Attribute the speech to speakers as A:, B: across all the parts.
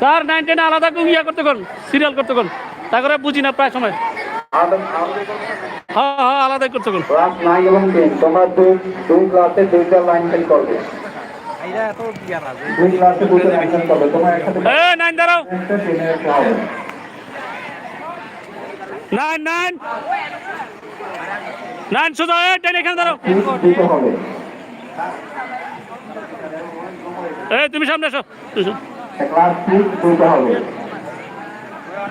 A: Sir nine ten আলাদা ইয়া করতে serial করতে কোন তা করে বুঝি না প্রায় সময়
B: হ্যাঁ হ্যাঁ আলাদা করতে কোন
A: নাইন এবং টেন এখানে দাঁড়াও এই তুমি সামনে এসো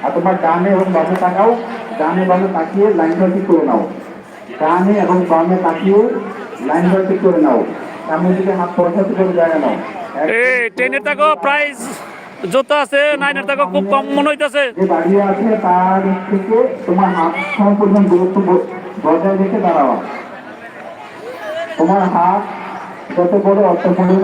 A: আর তোমার ডানে এবং বামে তাকাও ডানে বামে তাকিয়ে লাইন ধরতে করে নাও ডানে এবং বামে তাকিয়ে লাইন ধরতে করে নাও সামনে দিকে হাত পয়সাতে করে জায়গা নাও এই ট্রেনের তাকো প্রাইস জুতা আছে নাইনের তাকো খুব কম মনে হইতাছে যে বাড়ি আছে তার থেকে তোমার হাত সম্পূর্ণ গুরুত্ব বজায় রেখে দাঁড়াও তোমার হাত যত বড় অর্থপূর্ণ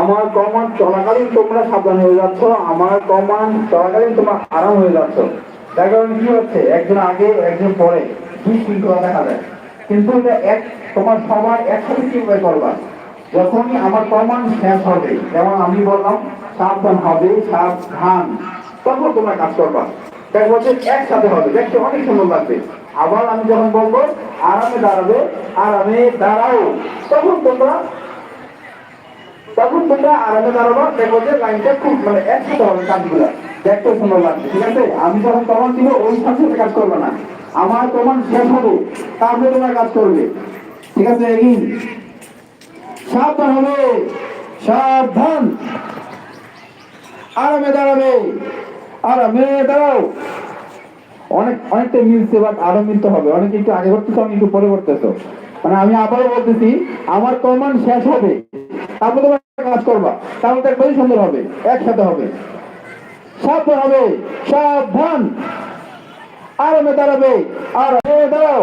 A: আমার কমান চলাকালীন তোমরা সাবধান হয়ে যাচ্ছ আমার কমান চলাকালীন তোমরা আরাম হয়ে যাচ্ছ তার কি হচ্ছে একজন আগে একজন পরে দুই শৃঙ্খলা দেখা যায় কিন্তু এক তোমার সবার একসাথে কিভাবে করবা যখনই আমার কমান শেষ হবে যেমন আমি বললাম সাবধান হবে সাবধান তখন তোমরা কাজ করবা দেখো বছর একসাথে হবে দেখতে অনেক সুন্দর লাগবে আবার আমি যখন বলবো আরামে দাঁড়াবে আরামে দাঁড়াও তখন তোমরা তখন তোমরা আরামে দাঁড়াবো দেখো যে লাইনটা খুব মানে একসাথে হবে কাজগুলো দেখতে সুন্দর লাগছে ঠিক আছে আমি যখন কমান দিব ওই সাথে কাজ করবো না আমার কমান শেষ হবে তারপরে তোমার কাজ করবে ঠিক আছে সাবধান হবে সাবধান আরামে দাঁড়াবে আরামে দাঁড়াও অনেক অনেকটা মিলছে বাট আরো মিলতে হবে অনেকে একটু আগে করতেছো আমি একটু পরে করতেছো মানে আমি আবারও বলতেছি আমার কমান শেষ হবে আমি তোমরা কাজ করবা তাহলে তো সুন্দর হবে একসাথে হবে সাবধান হবে সাবধান আরামে দাঁড়াবে আর দাঁড়াও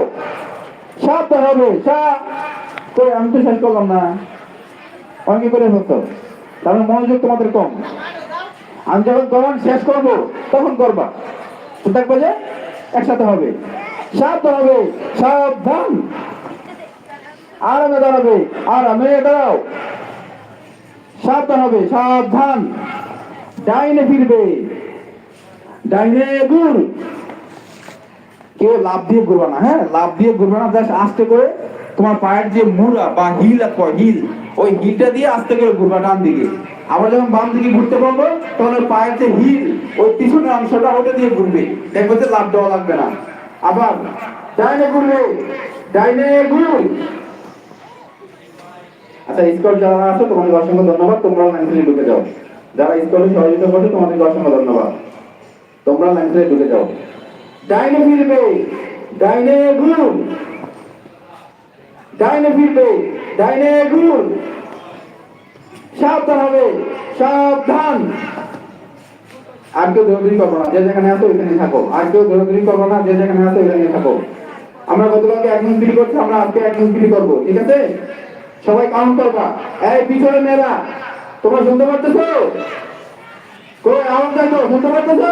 A: সাবধান হবে সা আমি তো শেষ করলাম না করে হতো তাহলে মানে মনোযোগ তোমাদের কম আমি যখন গমন শেষ করবো তখন করবা দেখবো যে একসাথে হবে সাবধান হবে সাবধান আরামে দাঁড়াবে আরামে দাঁড়াও সাবধান হবে সাবধান ডাইনে ফিরবে ডাইনে গুর কেউ লাভ দিয়ে ঘুরবে না হ্যাঁ লাভ দিয়ে ঘুরবে না জাস্ট আস্তে করে তোমার পায়ের যে মুড়া বা হিল হিল ওই হিলটা দিয়ে আস্তে করে ঘুরবে ডান দিকে আবার যখন বাম দিকে ঘুরতে পারবো তখন ওই পায়ের যে হিল ওই পিছনের অংশটা ওটা দিয়ে ঘুরবে দেখবে যে লাভ দেওয়া লাগবে না আবার ডাইনে ঘুরবে ডাইনে ঘুর আচ্ছা স্কল যারা আছো তোমাদের অসংখ্য ধন্যবাদ ঢুকে যাও যারা স্কলে সহযোগিতা করছো অসংখ্য ধন্যবাদ তোমরা ঢুকে যাও ডাইনে ফিরবে ডাইনে ঘুরুন ডাইনে ফিরবে ডাইনে ঘুরুন সাবধান হবে সাবধান আর কেউ দৌড়দৌড়ি করবো না যে যেখানে আছো ওইখানে থাকো আর কেউ দৌড়দৌড়ি করবো না যে যেখানে আসো ওইখানে থাকো আমরা গতকালকে একজন ফ্রি করছি আমরা আজকে একজন ফ্রি করবো ঠিক আছে সবাই কাউন্ট করবা এই পিছনে মেয়েরা তোমরা শুনতে পারতেছো কই আওয়াজ দেখো শুনতে পারতেছো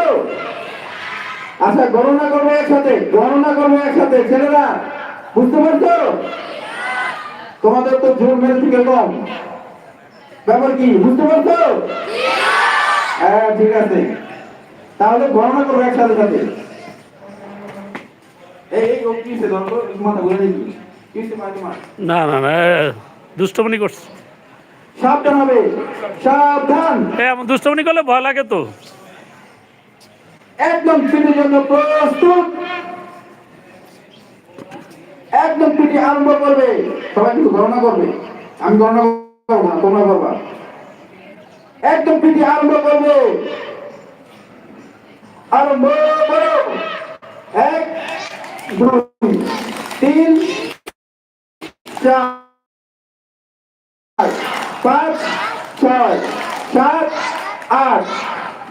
A: আচ্ছা গণনা করবো একসাথে গণনা করবো একসাথে ছেলেরা বুঝতে পারছো তোমাদের তো জোর মেরে থেকে কম ব্যাপার কি বুঝতে পারছো হ্যাঁ ঠিক আছে তাহলে গণনা করবো একসাথে সাথে এই ও কি সে ধরো কি সে
B: না না না দুষ্টমনি করছে
A: সাবধান হবে সাবধান
B: এমন দুষ্টমনি করলে ভয় লাগে তো
A: একদম পিঠের জন্য প্রস্তুত একদম পিঠে আরম্ভ করবে সবাই কিন্তু গণনা করবে আমি গণনা করবো না তোমরা করবা একদম পিঠে আরম্ভ করবে আরম্ভ করো এক দুই তিন চার পাঁচ ছয় সাত আট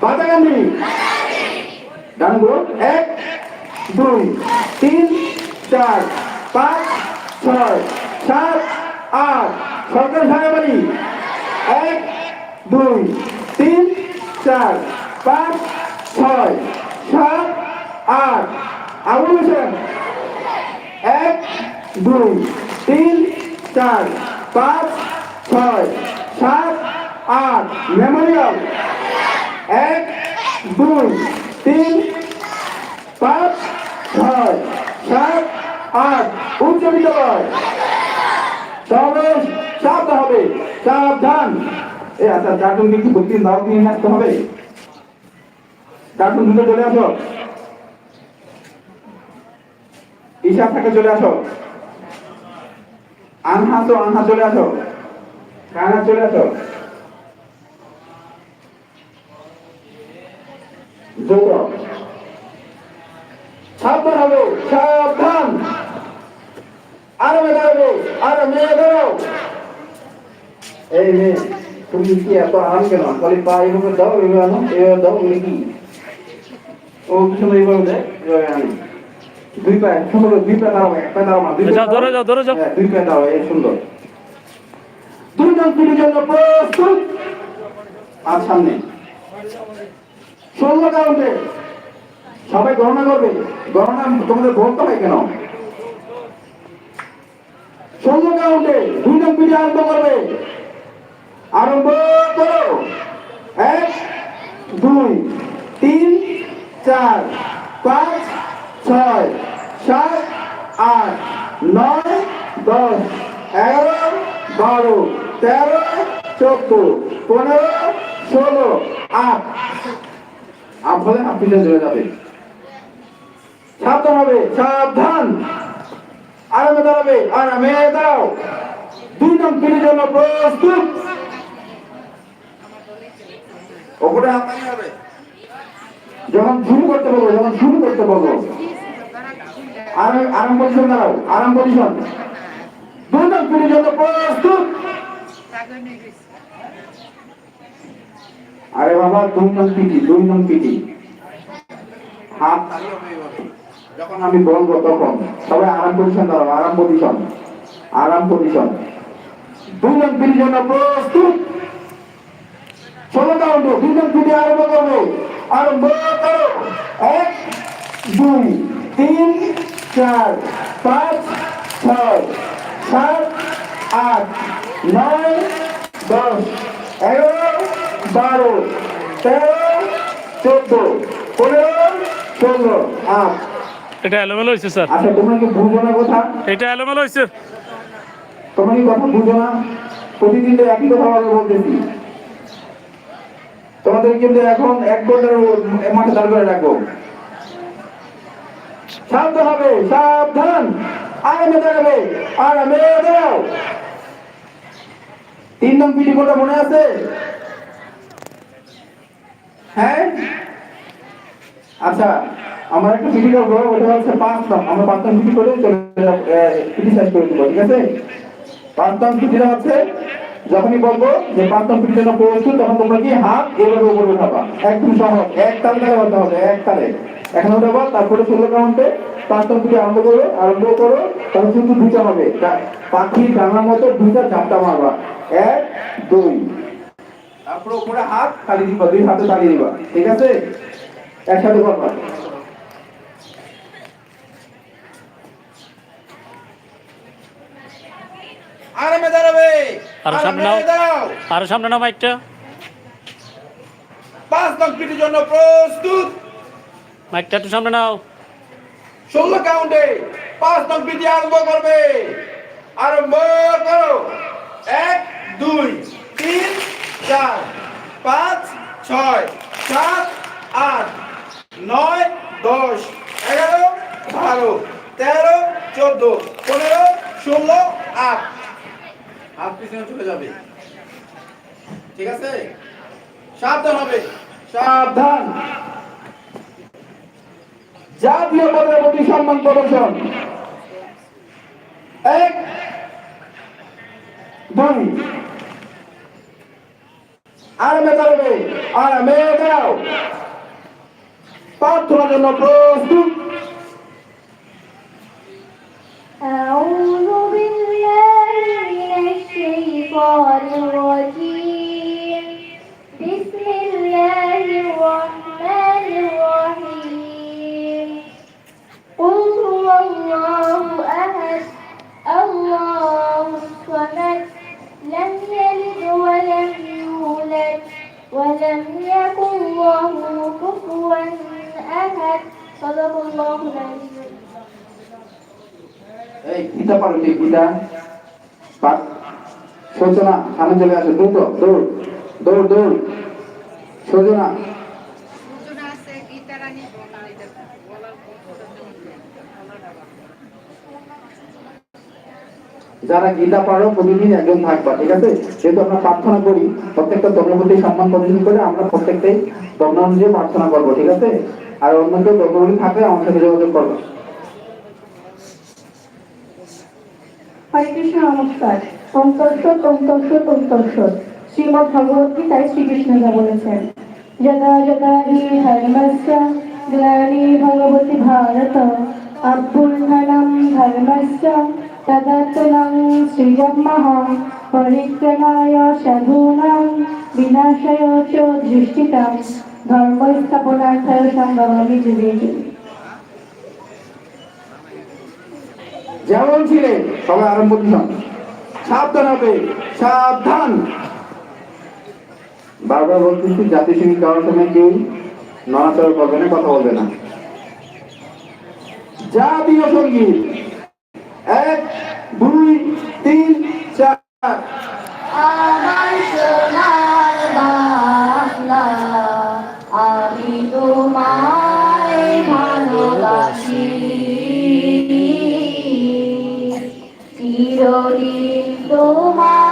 A: বাতাগান্ধি ডানবো এক দুই তিন চার পাঁচ ছয় সাত আট সরকার সারাবাড়ি এক দুই তিন চার পাঁচ ছয় সাত আট আবুল হোসেন এক দুই তিন চার পাঁচ ছয় সাত আট মেমোরিয়াল এক দুই তিন পাঁচ ছয় সাত আট উচ্চ বিদ্যালয় তবে সাবধান হবে সাবধান এ আচ্ছা কার্টুন কিন্তু প্রতিদিন দাও নিয়ে আসতে হবে কার্টুন দুটো চলে আসো ঈশা থাকে চলে আসো আনহা তো আনহা চলে আসো কানা চলে আসো সাবধান হবো সাবধান আরো বেড়াবো আরো মেয়ে বেড়াও এই মেয়ে তুমি কি এত আরাম কেন খালি পা এইভাবে দাও এইভাবে আনো এইভাবে দাও বলে কি ও কিছু না এইভাবে দেয় এইভাবে আনি দুই পায়ে সুন্দর দুই পায়ে দাঁড়াবো এক পায়ে দাঁড়াবো না দুই পায়ে দাঁড়াও হ্যাঁ, দুই পায়ে দাঁড়াও এই সুন্দর প্রতিদ্বন্দ্বীর জন্য প্রস্তুত আর সামনে ষোলো কাউন্টে সবাই গণনা করবে গণনা তোমাদের বলতে হয় কেন ষোলো কাউন্টে দুই পিঠে আরম্ভ করবে আরম্ভ করো এক দুই তিন চার পাঁচ ছয় সাত আট নয় দশ এগারো বারো তেরো চোদ্দ পনেরো ষোলো আট আট হলে আপনি হয়ে যাবে সাবধান হবে সাবধান আরামে দাঁড়াবে আরামে দাও দুই নাম পিড়ির জন্য প্রস্তুত ওপরে যখন শুরু করতে পারবো যখন শুরু করতে পারবো আরাম আরাম পজিশন দাঁড়াও আরাম পজিশন দুজন পর্যন্ত প্রস্তুত আরে বাবা দুই নং পিটি দুই নং পিটি হাত যখন আমি বলবো তখন সবাই আরাম পজিশন ধরো আরাম পজিশন আরাম পজিশন দুই নং পিটির জন্য প্রস্তুত ষোলো কাউন্ট দুই নং পিটি আরম্ভ করবো আরম্ভ করো এক দুই তিন চার পাঁচ ছয় সাত আট নয় দশ এগারো বারো তেরো চোদ্দ পনেরো ষোলো আট
B: এটা এলোমেলো হয়েছে স্যার
A: আচ্ছা তোমরা কি বুঝো না কথা
B: এটা এলোমেলো হয়েছে
A: তোমরা কি কথা বুঝো না প্রতিদিন একই কথা আমাকে বলতেছি তোমাদের কিন্তু এখন এক ঘন্টার মাঠে দাঁড় করে রাখো শান্ত হবে সাবধান আরামে তিন নং মনে আছে হ্যাঁ আচ্ছা আমার একটা ওটা হচ্ছে পাঁচ নং আমরা পাঁচ নং করে চলে করে দেবো ঠিক আছে পাঁচ নং হচ্ছে যখনই বলবো যে প্রাক্তন পিটিশন প্রস্তুত তখন তোমরা কি হাত এভাবে উপরে উঠাবা একদম সহজ এক তালে তালে হবে এক তালে এখন উঠাবা তারপরে ষোলো কাউন্টে তারপর দুটো আরম্ভ করো আরম্ভ করো তাহলে কিন্তু দুটা হবে পাখির ডানার মতো দুইটা ঝাপটা মারবা এক দুই তারপর উপরে হাত তালি দিবা দুই হাতে তালি দিবা ঠিক আছে একসাথে করবা আরামে দাঁড়াবে
B: আর সামনে নাও আর সামনে নাও মাইকটা
A: পাঁচ দশ মিনিটের জন্য প্রস্তুত
B: মাইকটা একটু সামনে নাও
A: ষোলো কাউন্টে পাঁচ নং আরম্ভ করবে আরম্ভ করো এক দুই তিন চার পাঁচ ছয় সাত আট নয় দশ এগারো বারো তেরো চোদ্দ পনেরো ষোলো আট হাত পিছনে চলে যাবে ঠিক আছে সাবধান হবে সাবধান জাতীয় পদের প্রতি সম্মান প্রদর্শন এক দুই আর চালাবে আর মেটাও প্রার্থনার জন্য প্রস্তুত
C: أعوذ بالله من الشيطان الرجيم
A: সামনে চলে আসে দ্রুত দৌড় দৌড় দৌড় যারা গীতা পাড়ো প্রতিদিন একজন থাকবা ঠিক আছে যেহেতু আমরা প্রার্থনা করি প্রত্যেকটা ধর্মপতি সম্মান প্রদর্শন করে আমরা প্রত্যেকটাই ধর্ম অনুযায়ী প্রার্থনা করবো ঠিক আছে আর অন্য কেউ ধর্মগুলি থাকলে আমার সাথে যোগাযোগ করবো
D: হরেকৃষ্ণ নমস্কার অন্তর্ষ তন্তর্ষ তন্তর্ষ শ্রীমদ ভগবত গীতায় শ্রীকৃষ্ণ যা বলেছেন যদা যদা হি ধর্মস্য গ্লানি ভগবতি ভারত অভ্যুন্ননম ধর্মস্য তদর্থনং শ্রীজন্মহম পরিক্রমায় সাধূনাং বিনাশয় চ দৃষ্টিতাম ধর্ম
A: যেমন ছিলেন সবাই আরম্ভ দিলাম সাবধান হবে সাবধান বারবার বলতে জাতি সঙ্গীত গাওয়ার সময় কেউ নড়াচড়া করবে না কথা বলবে না জাতীয় সঙ্গীত এক দুই তিন চার
E: আমি তোমায় ভালোবাসি করি তোমার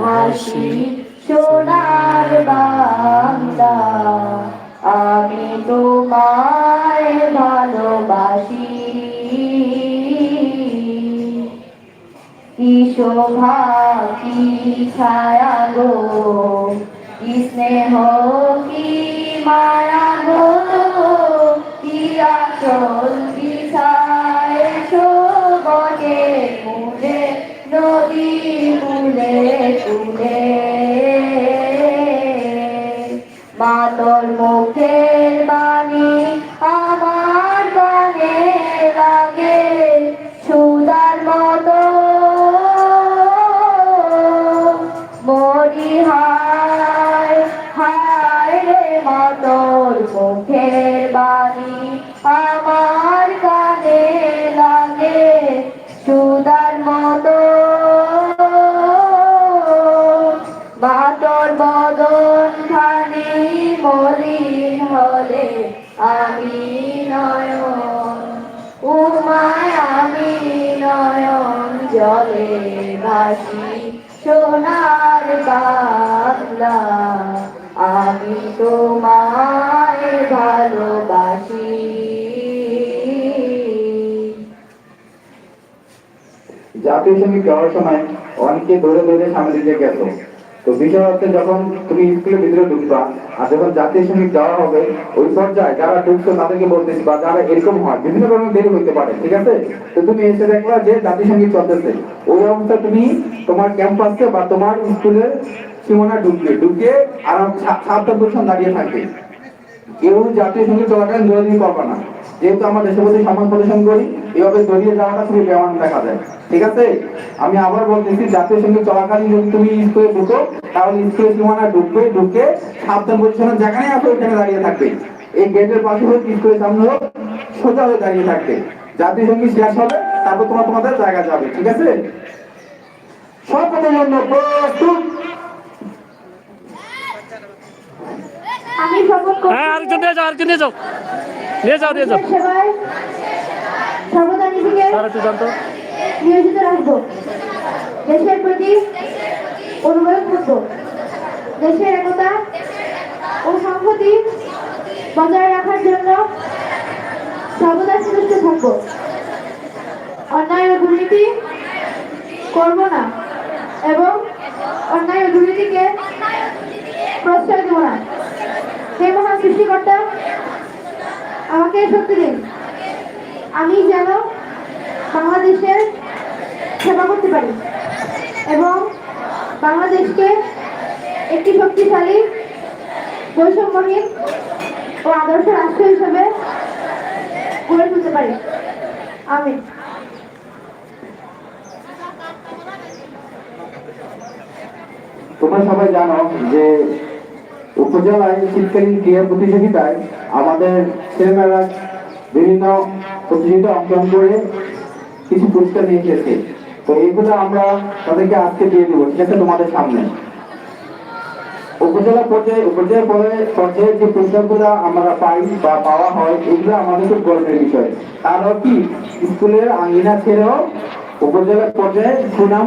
E: হাসি সোনার বাংলা আমি তোমায় ভালোবাসি কি শোভা কি ছায়া গো কি স্নেহ কি মায়া গো কি আচরণ তুলে মা তোর মুখের বাণী আমার গানে
A: যাওয়ার সময় অনেকে দৌড়ে দৌড়ে তো বিষয় হচ্ছে যখন তুমি স্কুলের ভিতরে ঢুকবা আর যখন জাতীয় যাওয়া হবে ওই পর্যায়ে যারা ঢুকছো তাদেরকে বলতেছি বা যারা এরকম হয় বিভিন্ন দেরি পারে ঠিক আছে তো তুমি এসে দেখলা যে জাতীয় সঙ্গীত চলতেছে ওই অবস্থা তুমি তোমার ক্যাম্পাসে বা তোমার স্কুলের সীমানা ঢুকবে ঢুকে আরাম সাতটা দূষণ দাঁড়িয়ে থাকবে সঙ্গে চলাকালীন দলীয় করবে না যেহেতু আমরা দেশের প্রতি সম্মান প্রদর্শন করি এভাবে দলীয় যাওয়াটা খুবই বেমান দেখা যায় ঠিক আছে আমি আবার বলতেছি জাতীয় সঙ্গে চলাকালীন যদি তুমি স্কুলে ঢুকো তাহলে স্কুলের সীমানা ঢুকবে ঢুকে সাবধান প্রতিষ্ঠানের যেখানে আসো ওইখানে দাঁড়িয়ে থাকবে এই গেটের পাশে হোক স্কুলের সামনে হোক সোজা হয়ে দাঁড়িয়ে থাকবে জাতীয় সঙ্গীত শেষ হবে তারপর তোমার তোমাদের জায়গা যাবে ঠিক আছে কথা জন্য প্রস্তুত
B: হ্যাঁ আরেকজন নিয়ে যাও আরেকজন নিয়ে যাও নিয়ে যাও নিয়ে যাও আর একটু জানতো
F: নিয়োজিত রাখবো দেশের প্রতি অনুভব করবো দেশের একতা ও সংহতি বজায় রাখার জন্য সর্বদা সচেষ্ট থাকবো অন্যায় ও দুর্নীতি করবো না এবং অন্যায় ও দুর্নীতিকে প্রশ্রয় দেবো না হে মহান সৃষ্টিকর্তা আমাকে শক্তি দিন আমি যেন বাংলাদেশের সেবা করতে পারি এবং বাংলাদেশকে একটি শক্তিশালী বৈষম্যহীন ও আদর্শ রাষ্ট্র হিসেবে গড়ে তুলতে পারি আমি
A: তোমরা সবাই জানো যে উপজেলায় শীতকালীন ক্রীড়া প্রতিযোগিতায় আমাদের ছেলেমেয়েরা বিভিন্ন প্রতিযোগিতা অংশগ্রহণ করে কিছু পুরস্কার নিয়ে এসেছে তো এইগুলো আমরা তাদেরকে আজকে দিয়ে দেবো সেটা তোমাদের সামনে উপজেলা পর্যায়ে উপজেলা পর্যায়ে পর্যায়ে যে পুরস্কারগুলো আমরা পাই বা পাওয়া হয় এগুলো আমাদের খুব গর্বের বিষয় তারাও কি স্কুলের আঙ্গিনা ছেড়েও উপজেলা পর্যায়ে সুনাম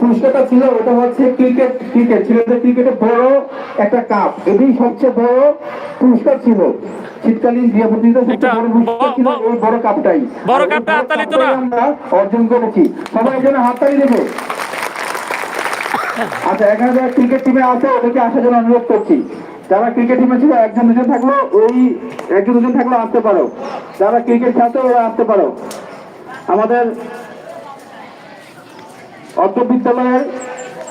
A: পুরস্কারটা ছিল ওটা হচ্ছে ক্রিকেট ক্রিকেট ছেলেদের ক্রিকেটে বড় একটা কাপ এটাই সবচেয়ে বড় পুরস্কার ছিল শীতকালীন প্রতিযোগিতা ওই বড় কাপটাই
B: বড় কাপটা
A: আমরা অর্জন করেছি সবাই হাততালি আচ্ছা এখানে যারা ক্রিকেট টিমে আছে ওদেরকে আসার জন্য অনুরোধ করছি যারা ক্রিকেট টিমে ছিল একজন দুজন থাকলো ওই একজন দুজন থাকলো আসতে পারো যারা ক্রিকেট খেলতে ওরা আসতে পারো আমাদের অর্থ বিদ্যালয়ের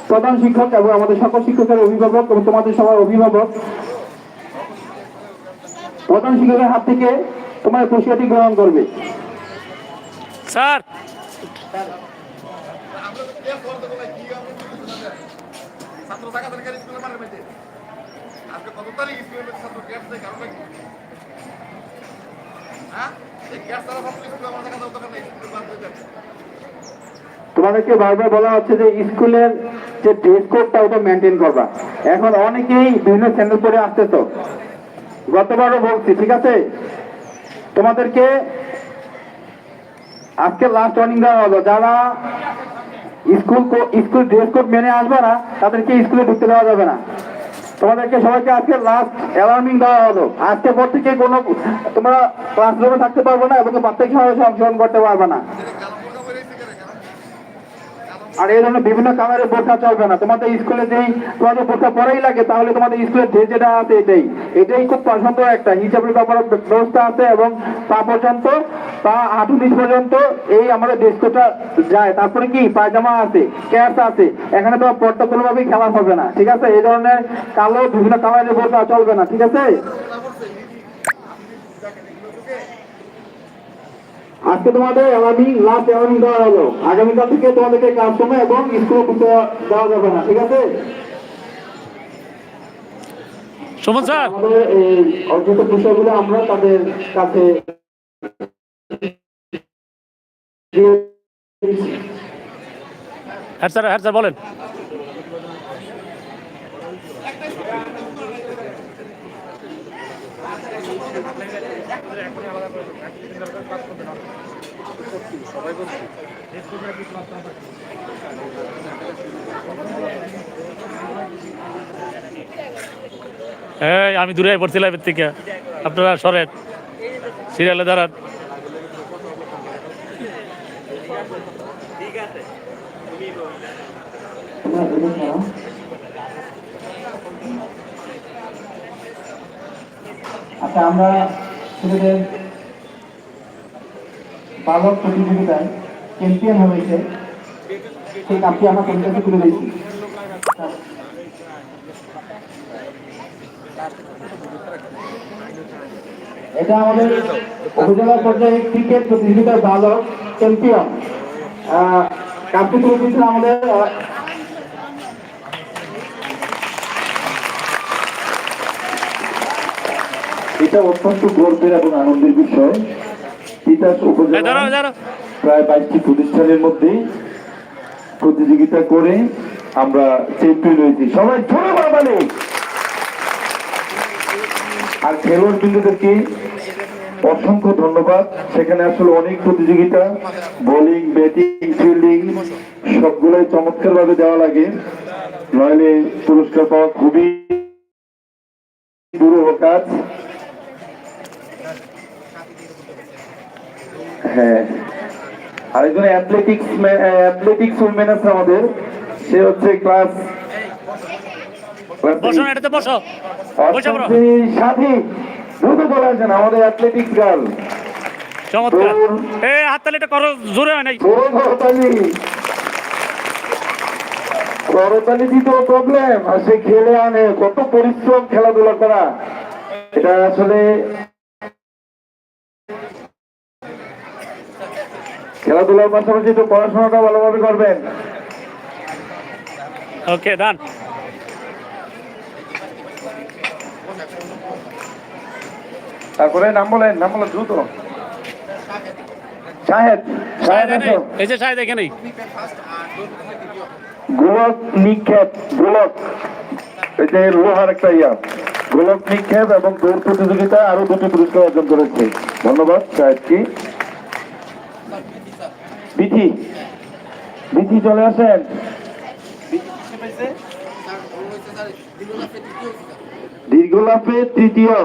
A: প্রধান শিক্ষক এবং আমাদের সকল শিক্ষকের অভিভাবক এবং তোমাদের সবার অভিভাবক প্রধান শিক্ষকের হাত থেকে তোমার পুরস্কারটি গ্রহণ করবে স্যার আজকে কত তারিখ ছাত্র গ্যাস দেয় কারণ হ্যাঁ এই গ্যাস তারা সব কিছু আমার দেখা দরকার নেই তোমাদেরকে বারবার বলা হচ্ছে যে স্কুলের যে ড্রেস কোডটা ওটা মেনটেন করবা এখন অনেকেই বিভিন্ন স্যান্ডেল পরে আসতে তো গতবারও বলছি ঠিক আছে তোমাদেরকে আজকে লাস্ট ওয়ার্নিং দেওয়া হলো যারা স্কুল স্কুল ড্রেস কোড মেনে আসবে না তাদেরকে স্কুলে ঢুকতে দেওয়া যাবে না তোমাদেরকে সবাইকে আজকে লাস্ট অ্যালার্মিং দেওয়া হলো আজকে পর থেকে কোনো তোমরা ক্লাসরুমে থাকতে পারবো না এবং বাচ্চাকে অংশগ্রহণ করতে পারবে না আর এই জন্য বিভিন্ন কালারের বোরখা চলবে না তোমাদের স্কুলে যেই তোমাদের বোরখা পরেই লাগে তাহলে তোমাদের স্কুলে যে যেটা আছে এটাই এটাই খুব পছন্দ একটা হিসাবের ব্যাপার ব্যবস্থা আছে এবং তা পর্যন্ত তা আট উনিশ পর্যন্ত এই আমাদের ডেস্কোটা যায় তারপরে কি পায়জামা আছে ক্যাপস আছে এখানে তোমার পর্দা কোনোভাবেই খেলা হবে না ঠিক আছে এই ধরনের কালো বিভিন্ন কালারের বোরখা চলবে না ঠিক আছে আজকে তোমাদের অ্যালার্মিং লাস্ট অ্যালার্মিং দেওয়া হলো আগামীকাল থেকে তোমাদেরকে কাজ সময় এবং স্কুলে খুঁজতে দেওয়া যাবে না ঠিক আছে
B: হ্যাঁ হ্যাঁ বলেন হ্যাঁ আমি দূরে পড়ছিলাম এর থেকে আপনারা সরেন সিরিয়ালে দাঁড়ান
A: আচ্ছা আমরা ছেলেদের বালক প্রতিযোগিতায় চ্যাম্পিয়ন হয়েছে সেই কাপটি আমরা তুলে দিয়েছি এটা আমাদের উপজেলা পর্যায়ে ক্রিকেট প্রতিযোগিতার চ্যাম্পিয়ন আমাদের এটা অত্যন্ত গর্বের এবং আনন্দের বিষয় তিতাস উপজেলা প্রায় বাইশটি প্রতিষ্ঠানের মধ্যে প্রতিযোগিতা করে আমরা চ্যাম্পিয়ন হয়েছি সবাই ধরে বাড়ালে আর খেলোয়াড় বিন্দুদেরকে অসংখ্য ধন্যবাদ সেখানে আসলে অনেক প্রতিযোগিতা বোলিং ব্যাটিং ফিল্ডিং সবগুলোই চমৎকারভাবে দেওয়া লাগে নইলে পুরস্কার পাওয়া খুবই দুরূহ কাজ হ্যাঁ আরেকজন আমাদের সে হচ্ছে ক্লাস
B: বসো এটাতে বসো
A: কত পরিশ্রম খেলাধুলা করা এটা আসলে খেলাধুলার পাশাপাশি তো পড়াশোনাটা ভালোভাবে করবেন ওকে ডান তারপরে নাম বলেন নাম বলেন দ্রুত শাহেদ শাহেদ
B: এই যে শাহেদ এখানে
A: গোলক নিক্ষেপ গোলক এটা লোহার একটা ইয়া গোলক নিক্ষেপ এবং দৌড় প্রতিযোগিতা আরো দুটি পুরস্কার অর্জন করেছে ধন্যবাদ শাহেদ কি বিধি বিধি চলে আসেন দীর্ঘলাপে তৃতীয়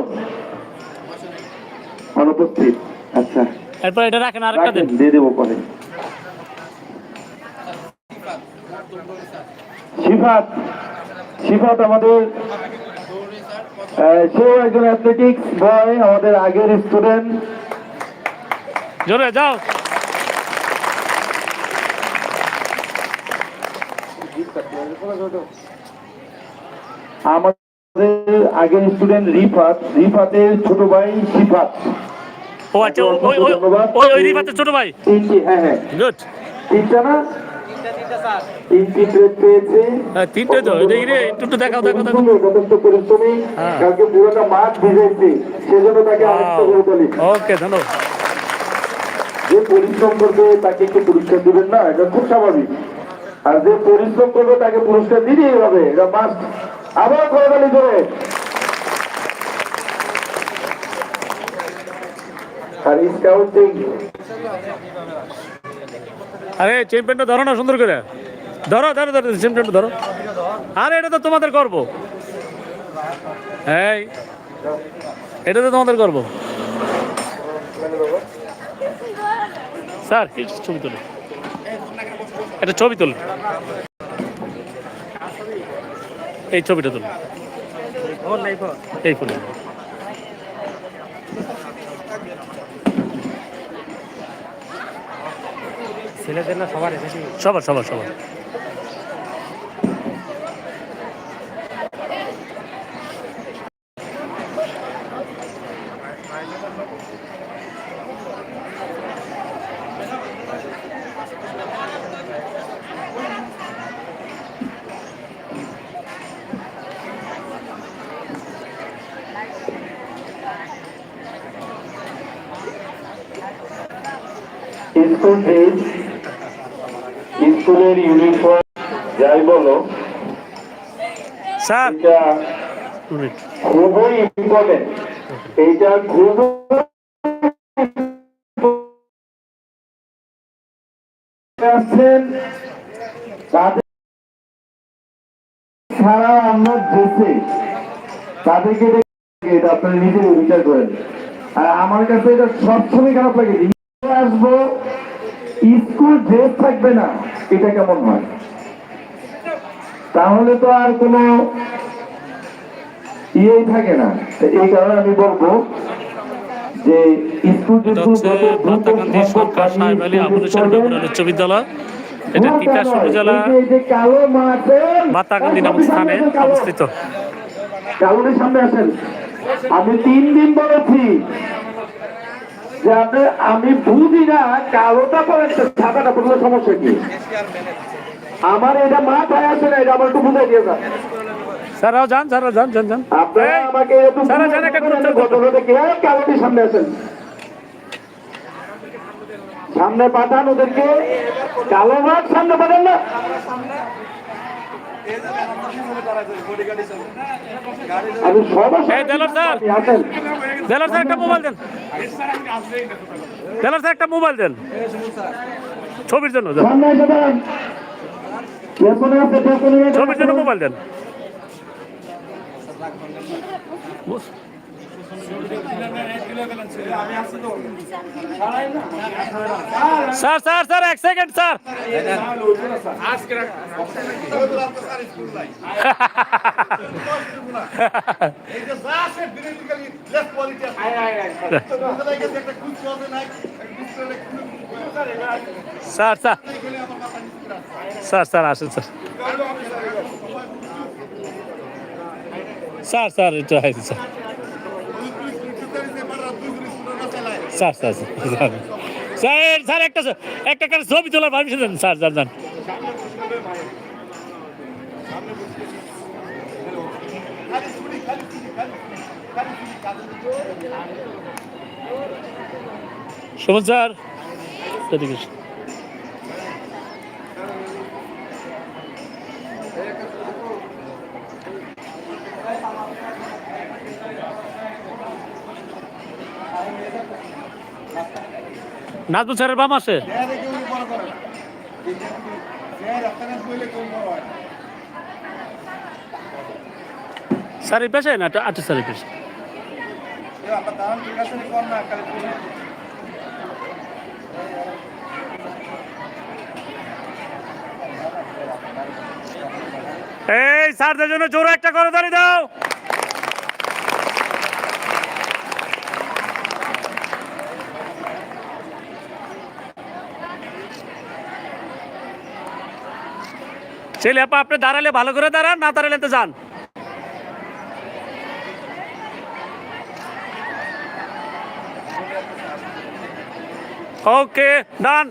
A: অনুপস্থিত আচ্ছা
B: এরপর এটা রাখেন আরেকটা দেন দিয়ে দেবো পরে
A: সিফাত সিফাত আমাদের সেও একজন অ্যাথলেটিক্স বয় আমাদের আগের স্টুডেন্ট জোরে যাও আমাদের আমাদের স্টুডেন্ট রিফাত রিফাতের ছোট ভাই
B: ও আচ্ছা ওই ওই ওই রিফাতের ছোট ভাই
A: তিনটি হ্যাঁ হ্যাঁ গুড তিনটা না পরিশ্রম করবে তাকে একটু পরীক্ষা দিবেন না এটা খুব স্বাভাবিক আর যে পরিশ্রম করবে তাকে পুরস্কার দিবে এইভাবে এটা মাস্ট আবার করতালি করে
B: আরে চ্যাম্পিয়নটা ধরো না সুন্দর করে ধরো ধরো ধরো চ্যাম্পিয়নটা ধরো আরে এটা তো তোমাদের করব হ্যাঁ এটা তো তোমাদের করব স্যার ছবি তোলো এটা ছবি তোলো এই ছবিটা তুলো এই ফুল ছেলেদের না সবার সবার সবার সবার
A: খুবই ইম্পর্টেন্ট এইটা খুব তাদের ছাড়াও দেশে তাদেরকে নিজের বিচার করেন আর আমার কাছে এটা সবসময় খারাপ লাগে আসবো স্কুল ড্রেস থাকবে না এটা কেমন হয় তাহলে তো আর কোনো ইয়েই থাকে না এই কারণে আমি বলবো যে স্কুল উচ্চ বিদ্যালয় আমি তিন দিন বলেছি আমি বুঝি না কালোটা পড়েন ছাতাটা পড়লে সমস্যা কি আমার এটা মাথায় আসে না এটা আমার একটু বুঝাই দিয়ে
B: সারাও যান সারা যান যান যান সারা যান একটা গ্রুপ
A: সামনে সামনে পাঠান ওদেরকে কালো মাঠ সামনে পাঠান না
B: একটা মোবাইল দেন একটা মোবাইল দেন ছবির জন্য ছবির জন্য মোবাইল দেন স্যার স্যার স্যার এক second sir sir sir sir sir আসেন স্যার স্যার স্যার এটা হয়েছে sir sir sir sir sir sir একটা একটা কারণে ছবি তোলার পারমিশন দেন স্যার স্যার যান সুমন স্যার নাজমুল স্যারের বাম আছে স্যার এই না আচ্ছা স্যার এই এই স্যারদের জন্য জোরে একটা করে দাঁড়িয়ে দাও ছেলে আপা আপনি দাঁড়ালে ভালো করে দাঁড়ান না দাঁড়ালে তো যান ওকে ডান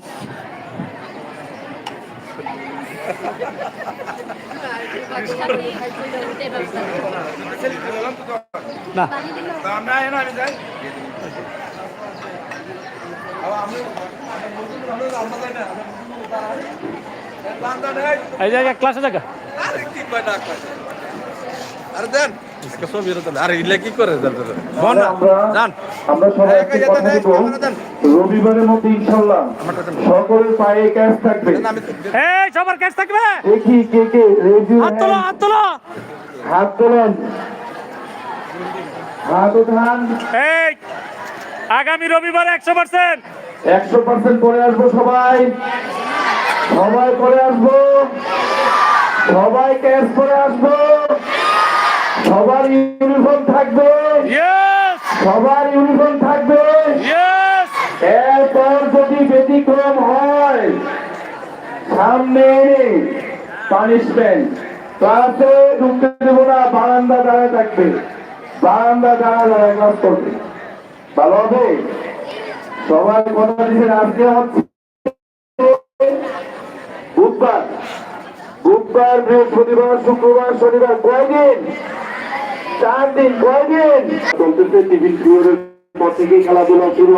B: না আমরা এই জায়গা ক্লাসে জায়গা আরে দেন
A: রবিবারের মধ্যে ইনশাল্লাহ সকলের পায়ে ক্যাশ থাকবে
B: সবার ক্যাশ থাকবে
A: দেখি কে কে হ্যাঁ। হাত তোলেন হাত উঠান
B: আগামী রবিবার একশো পার্সেন্ট
A: একশো পার্সেন্ট পরে আসবো সবাই সবাই করে আসবো সবাই ক্যাশ করে আসবো সবার ইউনিফর্ম থাকবে সবার ইউনিফর্ম থাকবে এরপর যদি ব্যতিক্রম হয় সামনে পানিশমেন্ট তাতে ঢুকতে দেব না বারান্দা দাঁড়ায় থাকবে বারান্দা দাঁড়ায় দাঁড়ায় ক্লাস করবে ভালো হবে সবাই কথা দিচ্ছেন আজকে হচ্ছে বুধবার বুধবার বৃহস্পতিবার শুক্রবার শনিবার কয়দিন চার দিন কয়দিন চলতেছে টিভি পর থেকেই খেলাধুলা শুরু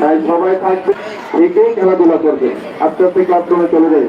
A: তাই সবাই থাকবে থেকেই খেলাধুলা করবে আস্তে আস্তে ক্লাসরুমে চলে যায়